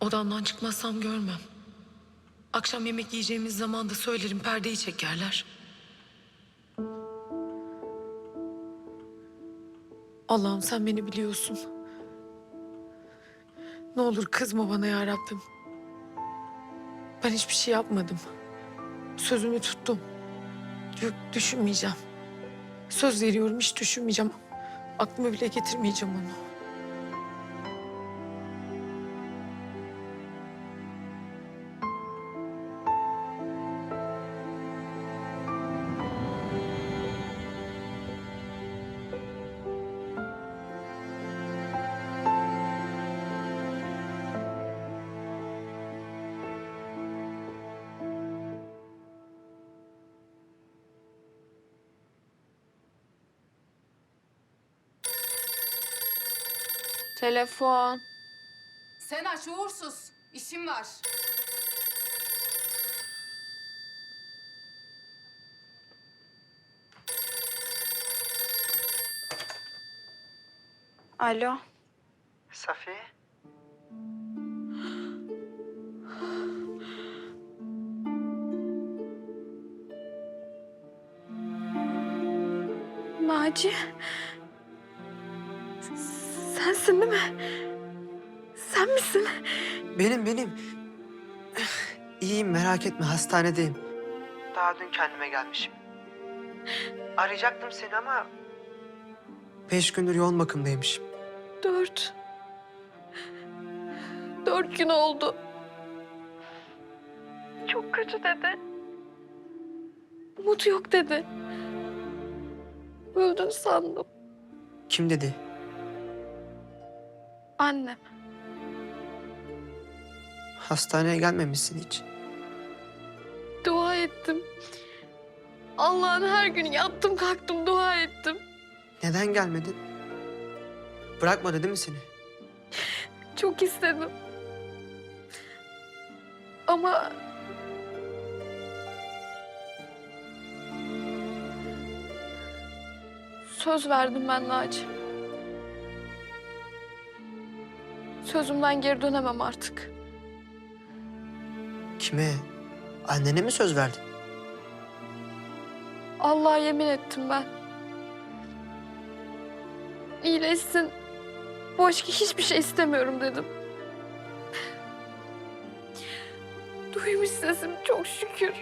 Odamdan çıkmazsam görmem. Akşam yemek yiyeceğimiz zaman da söylerim perdeyi çekerler. Allah'ım sen beni biliyorsun. Ne olur kızma bana ya Rabbim. Ben hiçbir şey yapmadım. Sözümü tuttum. Yok düşünmeyeceğim. Söz veriyorum hiç düşünmeyeceğim. Aklıma bile getirmeyeceğim onu. Telefon. Sen aç uğursuz. İşim var. Alo. Safiye? Naci. Sensin değil mi? Sen misin? Benim benim. İyiyim merak etme hastanedeyim. Daha dün kendime gelmişim. Arayacaktım seni ama... Beş gündür yoğun bakımdaymışım. Dört. Dört gün oldu. Çok kötü dedi. Umut yok dedi. Öldün sandım. Kim dedi? Annem. Hastaneye gelmemişsin hiç. Dua ettim. Allah'ın her gün yattım kalktım dua ettim. Neden gelmedin? Bırakmadı değil mi seni? Çok istedim. Ama... Söz verdim ben Naci. Sözümden geri dönemem artık. Kime? Annene mi söz verdin? Allah'a yemin ettim ben. İyileşsin. Başka hiçbir şey istemiyorum dedim. Duymuş sesim çok şükür.